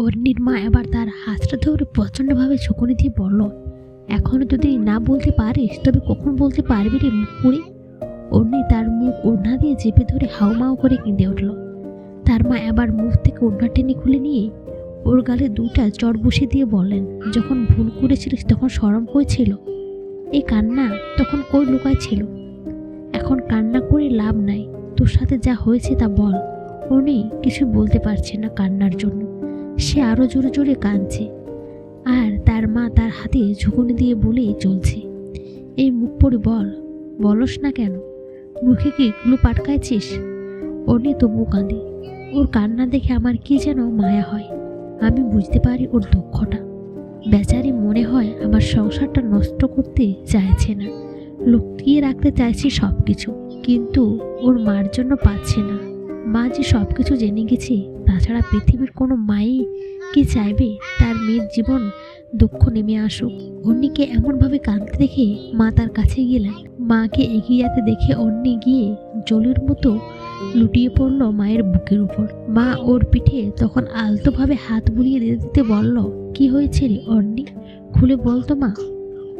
অর্ণির মা এবার তার হাতটা ধরে প্রচণ্ডভাবে ঝুঁকুনি দিয়ে বলল এখনও যদি না বলতে পারিস, তবে কখন বলতে পারবি রে মুখ পুড়ে? অর্ণি তার মুখ ওড়না দিয়ে চেপে ধরে হাউমাউ করে কেঁদে উঠল। তার মা এবার মুখ থেকে ওড়না টেনে খুলে নিয়ে ওর গালে দুটা চড় বসিয়ে দিয়ে বললেন, যখন ভুল করেছিলিস, তখন সরম হয়েছিল এই কান্না তখন কই লুকায় ছিল? এখন কান্না করে লাভ নাই, তোর সাথে যা হয়েছে তা বল। উনি কিছু বলতে পারছে না কান্নার জন্য। সে আরও জোরে জোরে কাঁদছে আর তার মা তার হাতে ঝুঁকুনি দিয়ে বলেই চলছে, এই মুখ পড়ে বল, বলস না কেন? মুখে কি গ্লু পাটকাইছিস? অনি তবু কাঁদে, ওর কান্না দেখে আমার কি যেন মায়া হয়, আমি বুঝতে পারি ওর দুঃখটা। বেচারি মনে হয় আমার সংসারটা নষ্ট করতে চাইছে না, লুকিয়ে রাখতে চাইছি সব কিছু কিন্তু ওর মার জন্য পাচ্ছে না। মা যে সব কিছু জেনে গেছে, তাছাড়া পৃথিবীর কোনো মাই কি চাইবে? তার মেয়ের জীবন দুঃখ নেমে আসুক। অন্যকে এমনভাবে কাঁদতে দেখে মা তার কাছে গেলেন। মাকে এগিয়ে যেতে দেখে অন্য গিয়ে জলের মতো লুটিয়ে পড়ল মায়ের বুকের উপর। মা ওর পিঠে তখন আলতোভাবে হাত বুলিয়ে দিতে দিতে বলল, কি হয়েছে রে অন্নি খুলে বলতো মা।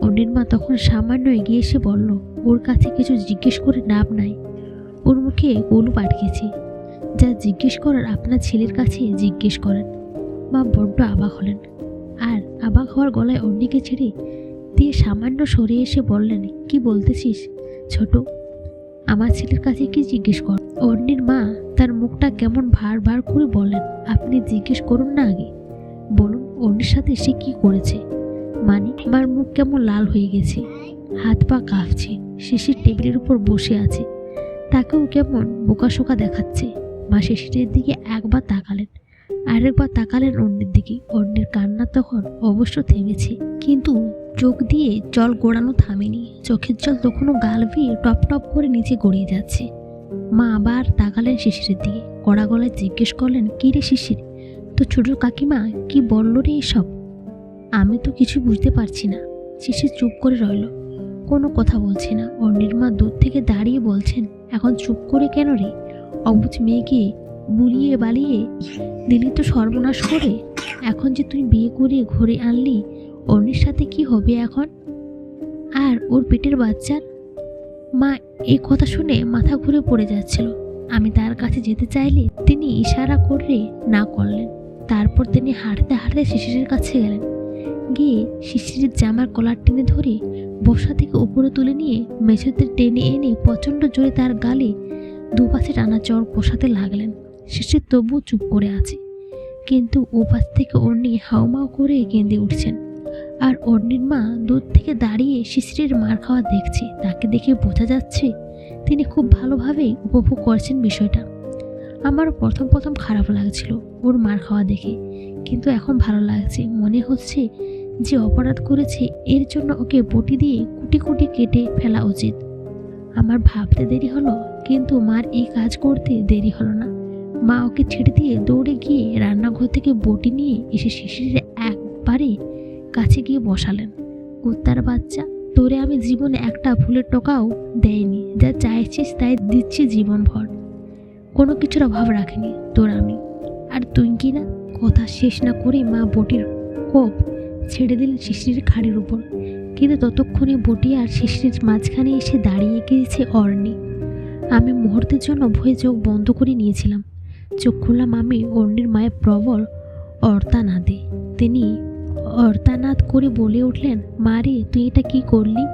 অন্যের মা তখন সামান্য এগিয়ে এসে বলল, ওর কাছে কিছু জিজ্ঞেস করে নাম নাই। ওর মুখে গলু পাঠিয়েছে যা জিজ্ঞেস করার আপনার ছেলের কাছে জিজ্ঞেস করেন। মা বড্ড অবাক হলেন। আর অবাক হওয়ার গলায় অন্যকে ছেড়ে দিয়ে সামান্য সরে এসে বললেন, কি বলতেছিস ছোট? আমার ছেলের কাছে কি জিজ্ঞেস কর? অন্যের মা তার মুখটা কেমন ভার ভার করে বললেন, আপনি জিজ্ঞেস করুন না আগে। বলুন অন্যের সাথে সে কি করেছে? মানে আমার মুখ কেমন লাল হয়ে গেছে, হাত পা কাঁপছে, শিশির টেবিলের উপর বসে আছে। তাকেও কেমন বোকাশোকা দেখাচ্ছে। মা শিশিরের দিকে একবার তাকালেন। আরেকবার তাকালেন অন্যের দিকে। অন্যের কান্না তখন অবশ্য থেমেছে, কিন্তু চোখ দিয়ে জল গোড়ানো থামেনি। চোখের জল তখনও গাল ভিয়ে টপ টপ করে নিচে গড়িয়ে যাচ্ছে। মা আবার তাকালেন শিশিরের দিকে। কড়া গলায় জিজ্ঞেস করলেন, কী রে শিশির? তো ছোট কাকিমা কি বলল রে এসব? আমি তো কিছু বুঝতে পারছি না। শিশির চুপ করে রইল। কোনো কথা বলছে না। অন্যের মা দূর থেকে দাঁড়িয়ে বলছেন, এখন চুপ করে কেন রে? অবুজ মেয়েকে বুলিয়ে বালিয়ে দিলি তো সর্বনাশ করে। এখন যে তুই বিয়ে করে ঘরে আনলি, অন্যের সাথে কি হবে এখন? আর ওর পেটের বাচ্চার মা এই কথা শুনে মাথা ঘুরে পড়ে যাচ্ছিল। আমি তার কাছে যেতে চাইলে তিনি ইশারা করে না করলেন। তারপর তিনি হাঁটতে হাঁটতে শিশিরের কাছে গেলেন। গিয়ে শিশিরের জামার কলার টেনে ধরে বসা থেকে উপরে তুলে নিয়ে মেঝেতে টেনে এনে প্রচণ্ড জোরে তার গালে দুপাশে টানা চর কষাতে লাগলেন। শিশির তবু চুপ করে আছে। কিন্তু ওপাশ থেকে অর্ণি হাউমাউ করে কেঁদে উঠছেন। আর অর্ণির মা দূর থেকে দাঁড়িয়ে শিশিরের মার খাওয়া দেখছে। তাকে দেখে বোঝা যাচ্ছে তিনি খুব ভালোভাবেই উপভোগ করছেন বিষয়টা। আমার প্রথম প্রথম খারাপ লাগছিল ওর মার খাওয়া দেখে। কিন্তু এখন ভালো লাগছে। মনে হচ্ছে যে অপরাধ করেছে। এর জন্য ওকে বটি দিয়ে কুটি কুটি কেটে ফেলা উচিত। আমার ভাবতে দেরি হলো, কিন্তু মার এই কাজ করতে দেরি হলো না। মা ওকে ছেড়ে দিয়ে দৌড়ে গিয়ে রান্নাঘর থেকে বটি নিয়ে এসে শিশিরের একবারে কাছে গিয়ে বসালেন। কুত্তার বাচ্চা, তোরে আমি জীবনে একটা ফুলের টোকাও দেয়নি যা চাইছিস তাই দিচ্ছি জীবনভর। কোনো কিছুর অভাব রাখিনি তোর আমি। আর তুই কি না? কথা শেষ না করে মা বটির কোপ ছেড়ে দিলেন শিশিরের খাড়ের উপর। কিন্তু ততক্ষণে বটি আর শিশিরের মাঝখানে এসে দাঁড়িয়ে গিয়েছে অর্ণি। আমি মুহূর্তের জন্য ভয়ে চোখ বন্ধ করে নিয়েছিলাম। চোখ খুললাম আমি অর্ণির মায়ের প্রবল অর্তানাদে। তিনি অর্তানাদ করে বলে উঠলেন মারে তুই এটা কি করলি?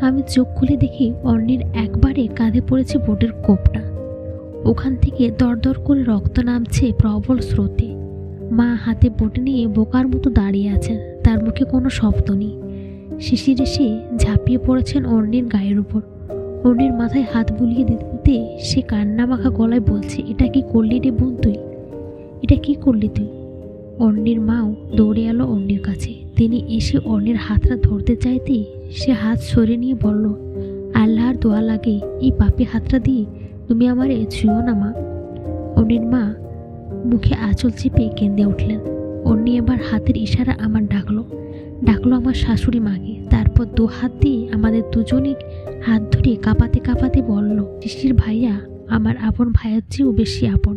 আমি চোখ খুলে দেখি অর্ণির একবারে কাঁধে পড়েছে বোটের কোপটা। ওখান থেকে দরদর করে রক্ত নামছে প্রবল স্রোতে। মা হাতে বটে নিয়ে বোকার মতো দাঁড়িয়ে আছেন। তার মুখে কোনো শব্দ নেই। শিশির এসে ঝাঁপিয়ে পড়েছেন অর্ণির গায়ের উপর। অর্ণির মাথায় হাত বুলিয়ে দিতে দিতে সে কান্না মাখা গলায় বলছে, এটা কি করলি রে বোন তুই? এটা কি করলি তুই? অর্ণির মাও দৌড়ে এলো অর্ণির কাছে। তিনি এসে অর্ণির হাতটা ধরতে চাইতে সে হাত সরে নিয়ে বলল, আল্লাহর দোয়া লাগে, এই পাপে হাতটা দিয়ে তুমি আমারে ছুঁয়ো না মা। অর্ণির মা মুখে আঁচল চেপে কেঁদে উঠলেন। অন্যি এবার হাতের ইশারা আমার ডাকলো ডাকলো আমার শাশুড়ি মাকে। তারপর দু হাত দিয়ে আমাদের দুজনই হাত ধরে কাঁপাতে কাঁপাতে বলল শিশির ভাইয়া, আমার আপন ভাইয়ের চেয়েও বেশি আপন।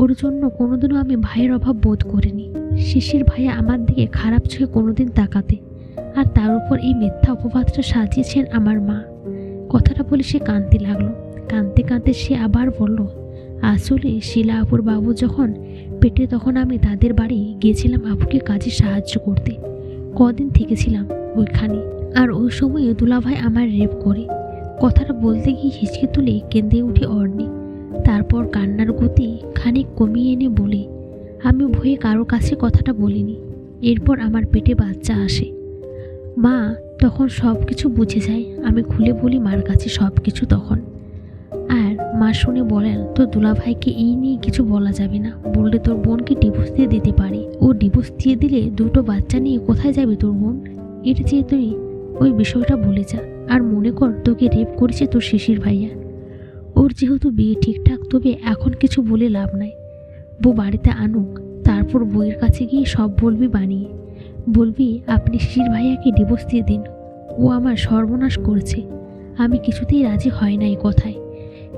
ওর জন্য কোনোদিনও আমি ভাইয়ের অভাব বোধ করিনি। শিশির ভাইয়া আমার দিকে খারাপ চোখে কোনোদিন তাকাতে, আর তার উপর এই মিথ্যা অপবাদটা সাজিয়েছেন আমার মা। কথাটা বলে সে কাঁদতে লাগল। কাঁদতে কাঁদতে সে আবার বলল, আসলে শিলা আপুর বাবু যখন পেটে তখন আমি তাদের বাড়ি গিয়েছিলাম আপুকে কাজে সাহায্য করতে। কদিন থেকেছিলাম ওইখানে। আর ওই সময়ে দুলাভাই আমার রেপ করে। কথাটা বলতে গিয়ে হিচকে তুলে কেঁদে উঠে অর্ণি। তারপর কান্নার গতি খানিক কমিয়ে এনে বলে, আমি ভয়ে কারও কাছে কথাটা বলিনি। এরপর আমার পেটে বাচ্চা আসে। মা, তখন সব কিছু বুঝে যায়। আমি খুলে বলি, মার কাছে সব কিছু তখন। শুনে বলেন, তোর দুলাভাইকে এই নিয়ে কিছু বলা যাবে না। বললে তোর বোনকে ডিভোর্স দিয়ে দিতে পারে। ও ডিভোর্স দিয়ে দিলে দুটো বাচ্চা নিয়ে কোথায় যাবে তোর বোন? এর চেয়ে তুই ওই বিষয়টা ভুলে যা। আর মনে কর, তোকে রেপ করেছে তোর শিশির ভাইয়া। ওর যেহেতু বিয়ে ঠিকঠাক, তবে এখন কিছু বলে লাভ নাই। বউ বাড়িতে আনুক, তারপর বইয়ের কাছে গিয়ে সব বলবি বানিয়ে। বলবি, আপনি শিশির ভাইয়াকে ডিভোর্স দিয়ে দিন। ও আমার সর্বনাশ করছে। আমি কিছুতেই রাজি হয় না এই কথায়।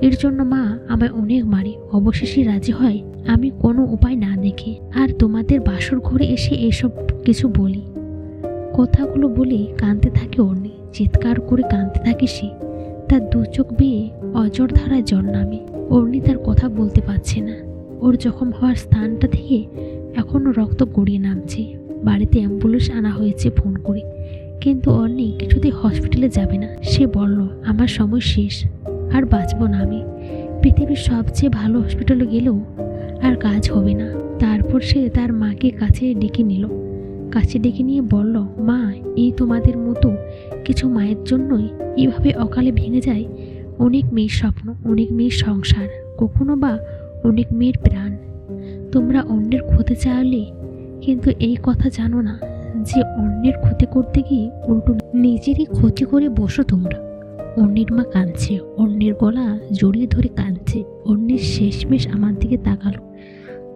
এর জন্য মা আমায় অনেক মারে। অবশেষে রাজি হয়। আমি কোনো উপায় না দেখে আর তোমাদের বাসর ঘরে এসে এসব কিছু বলি। কথাগুলো বলে কাঁদতে থাকে অর্ণি। চিৎকার করে কাঁদতে থাকে সে। তার দু চোখ বেয়ে অজর ধারায় জল নামে। অর্ণি তার কথা বলতে পারছে না। ওর জখম হওয়ার স্থানটা থেকে এখনও রক্ত গড়িয়ে নামছে। বাড়িতে অ্যাম্বুলেন্স আনা হয়েছে ফোন করে। কিন্তু অর্ণি কিছুতেই হসপিটালে যাবে না। সে বলল, আমার সময় শেষ। আর বাঁচব না আমি। পৃথিবীর সবচেয়ে ভালো হসপিটালে গেলেও আর কাজ হবে না। তারপর সে তার মাকে কাছে ডেকে নিল। কাছে ডেকে নিয়ে বলল, মা, এই তোমাদের মতো কিছু মায়ের জন্যই এভাবে অকালে ভেঙে যায় অনেক মেয়ের স্বপ্ন, অনেক মেয়ের সংসার, কখনো বা অনেক মেয়ের প্রাণ। তোমরা অন্যের ক্ষতি চাইলে কিন্তু এই কথা জানো না যে অন্যের ক্ষতি করতে গিয়ে উল্টো নিজেরই ক্ষতি করে বসো তোমরা। অন্যের মা কাঁদছে, অন্যের গলা জড়িয়ে ধরে কাঁদছে, অন্যের শেষমেশ আমার দিকে তাকালো।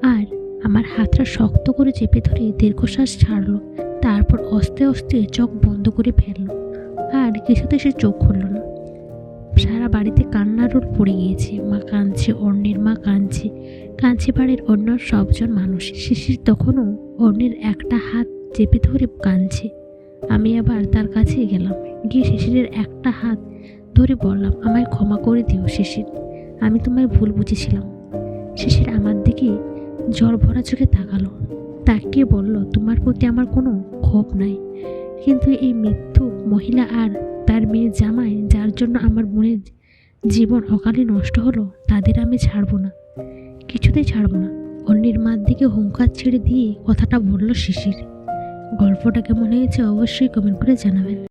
আর আমার হাতটা শক্ত করে চেপে ধরে দীর্ঘশ্বাস ছাড়লো, তারপর অস্তে অস্তে চোখ বন্ধ করে ফেলল। আর কিছুতে সে চোখ খুলল না। সারা বাড়িতে কান্নার রোল পড়ে গিয়েছে। মা কাঁদছে, অন্যের মা কাঁদছে। কাঁদছে বাড়ির অন্য সবজন মানুষ। শিশির তখনও অন্যের একটা হাত চেপে ধরে কাঁদছে। আমি আবার তার কাছে গেলাম। গিয়ে শিশিরের একটা হাত ধরে বললাম, আমায় ক্ষমা করে দিও শিশির। আমি তোমায় ভুল বুঝেছিলাম। শিশির আমার দিকে জল ভরা চোখে তাকালো। তাকিয়ে বলল, তোমার প্রতি আমার কোনো ক্ষোভ নাই। কিন্তু এই মৃত্যু মহিলা আর তার মেয়ে জামাই, যার জন্য আমার বোনের জীবন অকালে নষ্ট হলো, তাদের আমি ছাড়বো না। কিছুতেই ছাড়বো না। অন্যের মার দিকে হুঙ্কার ছেড়ে দিয়ে কথাটা বলল শিশির। গল্পটা কেমন হয়েছে অবশ্যই কমেন্ট করে জানাবেন।